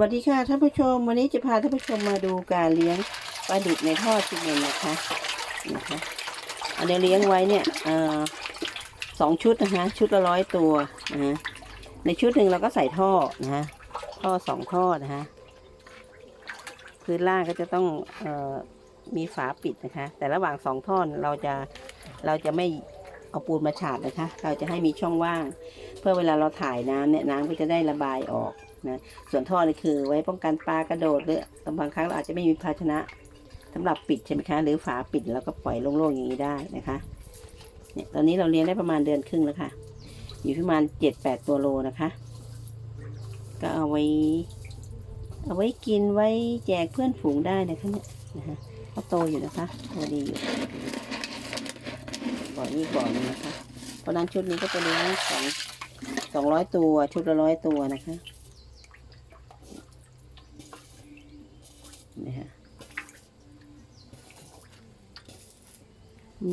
วัสดีค่ะท่านผู้ชม วันนี้จะพาท่านผู้ชมมาดูการเลี้ยงปลาดุกในท่อซีเมนต์นะคะนะคะอันนี้เลี้ยงไว้เนี่ยอสองชุดนะคะชุดละร้อยตัวนะะในชุดหนึ่งเราก็ใส่ท่อนะฮะท่อสองท่อนะคะพื้นล่างก็จะต้องเอ่อมีฝาปิดนะคะ แต่ระหว่างสองท่อนเราจะเราจะไม่เอาปูนมาฉาบนะคะ เราจะให้มีช่องว่าง เพื่อเวลาเราถ่ายน้ำเนี่ยน้ำก็จะได้ระบายออก นะส่วนท่อนี่คือไว้ป้องกันปลากระโดดหรือบางครั้งเราอาจจะไม่มีภาชนะสำหรับปิดใช่ไหมคะ หรือฝาปิดแล้วก็ปล่อยโล่งๆอย่างนี้ได้นะคะเนี่ยตอนนี้เราเลี้ยงได้ประมาณเดือนครึ่งแล้วค่ะ อยู่ประมาณเจ็ดแปดตัวโลนะคะ ก็เอาไว้ เอาไว้กินไว้แจกเพื่อนฝูงได้นะคะเนี่ยนะคะเขาโตอยู่นะคะโตดีอยู่บ่อนี้บ่อหนึงนะคะ เพราะนั้นชุดนี้ก็จะเลี้ยงสองสองร้อยตัวชุดละร้อยตัวนะคะ นี่ฮะ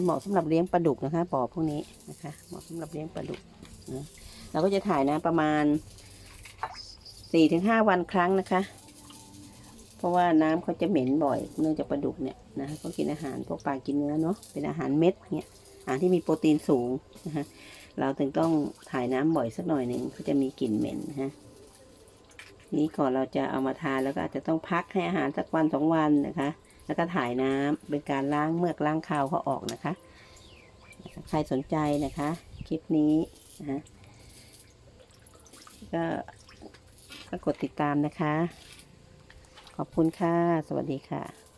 เหมาะสำหรับเลี้ยงปลาดุกนะคะบ่อพวกนี้นะคะ เหมาะสำหรับเลี้ยงปลาดุกนะเราก็จะถ่ายนะประมาณสี่ถึงห้าวันครั้งนะคะ เพราะว่าน้ำเขาจะเหม็นบ่อยเนื่องจากปลาดุกเนี่ยนะเขากินอาหารพวกปลากินเนื้อเนาะเป็นอาหารเม็ดเนี่ยอาหารที่มีโปรตีนสูงนะคะเราถึงต้องถ่ายน้ำบ่อยสักหน่อยหนึ่งเขาจะมีกลิ่นเหม็นนะฮะ นี้ก่อนเราจะเอามาทานแล้วก็อาจจะต้องพักให้อาหารสักวันสองวันนะคะ แล้วก็ถ่ายน้ำเป็นการล้างเมือกล้างคาวเขาออกนะคะ ใครสนใจนะคะคลิปนี้นะก็ก็กดติดตามนะคะ ขอบคุณค่ะ สวัสดีค่ะ